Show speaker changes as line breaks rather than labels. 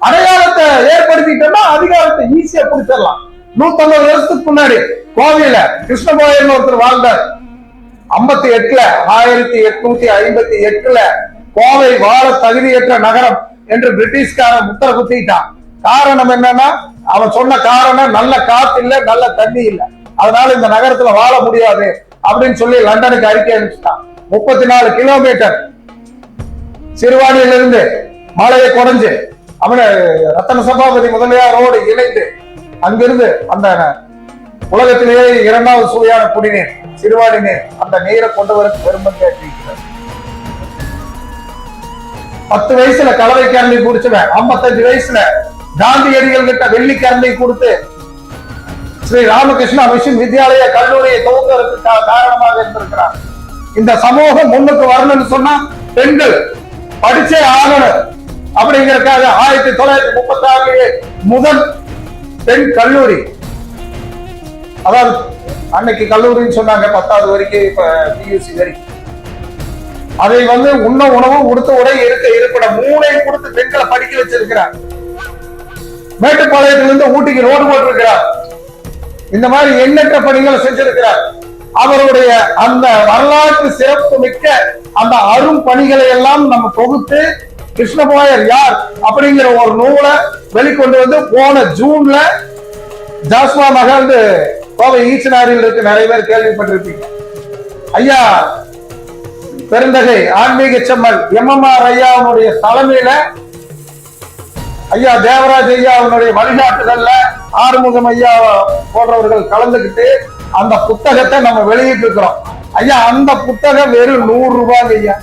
அடையாளத்தை ஏற்படுத்திட்டோம்னா அதிகாரத்தை ஈஸியா பிடிச்சிடலாம் நூத்தம்பது வருஷத்துக்கு முன்னாடி கோவையில கிருஷ்ணபோயன் ஒருத்தர் வாழ்ந்தார். ஐம்பத்தி எட்டுல ஆயிரத்தி எட்நூத்தி ஐம்பத்தி எட்டுல கோவை வாழ தகுதியற்ற நகரம் என்று பிரிட்டிஷ்காரன் முத்திர குத்திட்டான் காரணம் என்னன்னா அவன் சொன்ன காரணம் நல்ல காத்து இல்ல நல்ல தண்ணி இல்ல. அதனால இந்த நகரத்துல வாழ முடியாது அப்படின்னு சொல்லி லண்டனுக்கு அறிக்கை அனுப்பிச்சிட்டான். முப்பத்தி நாலு கிலோமீட்டர் சிறுவாணியிலிருந்து மலையை குறைஞ்சு அவனை ரத்தன சபாபதி முதலியாரோடு இணைந்து அங்கிருந்து அந்த உலகத்திலேயே இரண்டாவது சுவையான குடிநீர் சிறுவாடி நீர் அந்த நீரை கொண்டு வர பெருமை கேட்டிருக்கிறார் பத்து வயசுல கலவை கரண்டி குடிச்சுவேன் ஐம்பத்தஞ்சு வயசுல காந்தியடிகள் கிட்ட வெள்ளி கரண்டி கொடுத்து ஸ்ரீ ராமகிருஷ்ணா மிஷன் வித்யாலய கல்லூரியை துவங்குவதற்கு காரணமாக இருந்திருக்கிறார். இந்த சமூகம் முன்னுக்கு வரணும்னு சொன்னா பெண்கள் படிச்சே ஆகணும். அப்படிங்கிறதுக்காக ஆயிரத்தி தொள்ளாயிரத்தி முப்பத்தி ஆறு முதல் பெண் கல்லூரி. அதாவது அன்னைக்கு கல்லூரின்னு சொன்னாங்க பத்தாவது வரைக்கும் இப்ப பியூசி வரைக்கும் அதை வந்து உண்ண உணவு உடுத்த உடை இருக்க இருப்பிட மூணையும் கொடுத்து பெண்களை படிக்க வச்சிருக்கிறார். மேட்டுப்பாளையத்திலிருந்து ஊட்டிக்கு ரோடு போட்டிருக்கிறார். இந்த மாதிரி எண்ணற்ற பணிகளை செஞ்சிருக்கிறார். அவருடைய அந்த வரலாற்று சிறப்பு மிக்க அந்த அரும் பணிகளை எல்லாம் நம்ம தொகுத்து கிருஷ்ணபாயர் யார் அப்படிங்கிற ஒரு நூலை வெளிக்கொண்டு வந்து போன ஜூன்ல ஜாஸ்மா மகாந்து கோவை ஈச்சனாரில் இருக்கு. நிறைய பேர் கேள்விப்பட்டிருப்பீங்க. ஐயா பெருந்தகை ஆன்மீக செம்மல் எம்எம்ஆர் ஐயாவுடைய தலைமையில ஐயா தேவராஜ் ஐயா அவனுடைய வழிகாட்டுதல்ல ஆறுமுகம் ஐயா போன்றவர்கள் கலந்துகிட்டு அந்த புத்தகத்தை நம்ம வெளியிட்டு இருக்கிறோம் ஐயா அந்த புத்தகம் வெறும் நூறு ரூபாய் ஐயா.